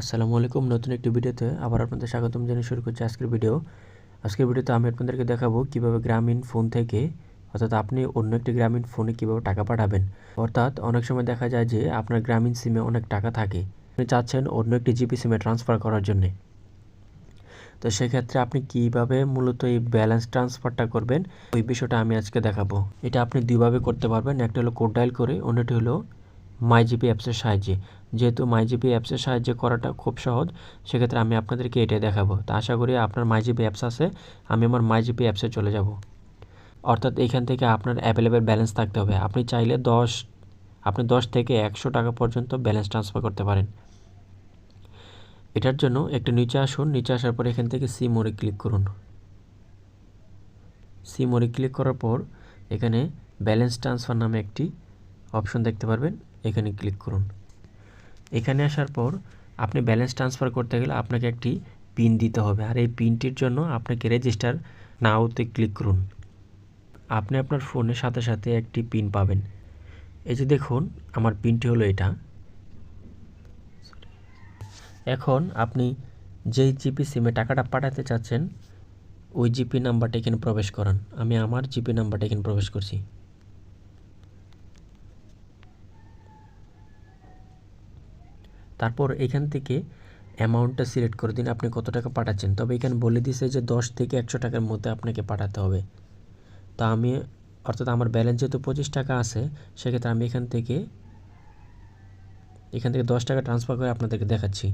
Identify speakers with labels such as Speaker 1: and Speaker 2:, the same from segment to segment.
Speaker 1: আসসালামু আলাইকুম। নতুন একটি ভিডিওতে আবার আপনাদের স্বাগতম জানিয়ে শুরু করছি আজকের ভিডিও। আজকের ভিডিওতে আমি আপনাদেরকে দেখাবো কীভাবে গ্রামীণ ফোন থেকে, অর্থাৎ আপনি অন্য একটি গ্রামীণ ফোনে কীভাবে টাকা পাঠাবেন। অর্থাৎ অনেক সময় দেখা যায় যে আপনার গ্রামীণ সিমে অনেক টাকা থাকে। আপনি চাচ্ছেন অন্য একটি জিপি সিমে ট্রান্সফার করার জন্যে। তো সেক্ষেত্রে আপনি কীভাবে মূলত এই ব্যালেন্স ট্রান্সফারটা করবেন, ওই বিষয়টা আমি আজকে দেখাবো। এটা আপনি দুইভাবে করতে পারবেন। একটা হলো কোড ডায়াল করে, অন্যটি হলো মাই জিপি অ্যাপসের সাহায্যে। যেহেতু মাই জিপি অ্যাপসের সাহায্যে করাটা খুব সহজ, সেক্ষেত্রে আমি আপনাদেরকে এটাই দেখাবো। তো আশা করি আপনার মাই জিপি অ্যাপস আছে, আমি আমার মাই জিপি অ্যাপসে চলে যাব। অর্থাৎ এখান থেকে আপনার অ্যাভেলেবেল ব্যালেন্স থাকতে হবে। আপনি চাইলে দশ, আপনি দশ থেকে একশো টাকা পর্যন্ত ব্যালেন্স ট্রান্সফার করতে পারেন। এটার জন্য একটু নিচে আসুন। নিচে আসার পর এখান থেকে সি মোড়ে ক্লিক করুন। সি মোড়ে ক্লিক করার পর এখানে ব্যালেন্স ট্রান্সফার নামে একটি অপশন দেখতে পারবেন। এখানে ক্লিক করুন। এখানে আসার পর আপনি ব্যালেন্স ট্রান্সফার করতে গেলে আপনাকে একটি পিন দিতে হবে। আর এই পিনটির জন্য আপনাকে রেজিস্টার নাওতে ক্লিক করুন। আপনি আপনার ফোনের সাথে সাথে একটি পিন পাবেন। এই যে দেখুন, আমার পিনটি হলো এটা। এখন আপনি যেই জিপি সিমে টাকাটা পাঠাতে চাচ্ছেন, ওই জিপি নাম্বারটা এখানে প্রবেশ করান। আমি আমার জিপি নাম্বারটা এখানে প্রবেশ করছি। তারপর এখান থেকে অ্যামাউন্টটা সিলেক্ট করে দিন, আপনি কত টাকা পাঠাচ্ছেন। তবে এখানে বলে দিছে যে দশ থেকে একশো টাকার মধ্যে আপনাকে পাঠাতে হবে। তা আমি, অর্থাৎ আমার ব্যালেন্স যেহেতু পঁচিশ টাকা আছে, সেক্ষেত্রে আমি এখান থেকে এখান থেকে দশ টাকা ট্রান্সফার করে আপনাদেরকে দেখাচ্ছি।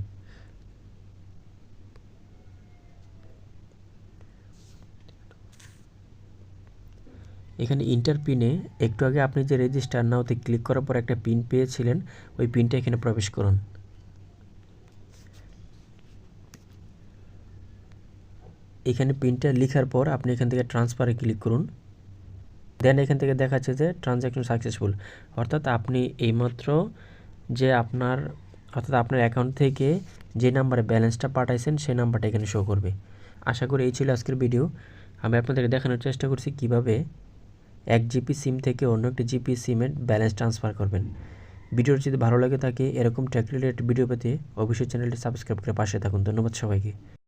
Speaker 1: এখানে ইন্টার পিনে একটু আগে আপনি যে রেজিস্টার নাওতে ক্লিক করার পর একটা পিন পেয়েছিলেন, ওই পিনটা এখানে প্রবেশ করুন। এখানে পিনটা লেখার পর আপনি এখান থেকে ট্রান্সফারে ক্লিক করুন। দেন এখান থেকে দেখাচ্ছে যে ট্রানজ্যাকশন সাকসেসফুল অর্থাৎ আপনি এইমাত্র যে আপনার, অর্থাৎ আপনার অ্যাকাউন্ট থেকে যে নাম্বারে ব্যালেন্সটা পাঠাইছেন, সেই নাম্বারটা এখানে শো করবে। আশা করি এই ছিল আজকের ভিডিও আমি আপনাদেরকে দেখানোর চেষ্টা করছি কীভাবে এক জিপি সিম থেকে অন্য একটি জিপি সিমের ব্যালেন্স ট্রান্সফার করবেন। ভিডিওটি যদি ভালো লাগে থাকে, এরকম টেক রিলেটেড ভিডিও পেতে অবশ্যই চ্যানেলটি সাবস্ক্রাইব করে পাশে থাকুন। ধন্যবাদ সবাইকে।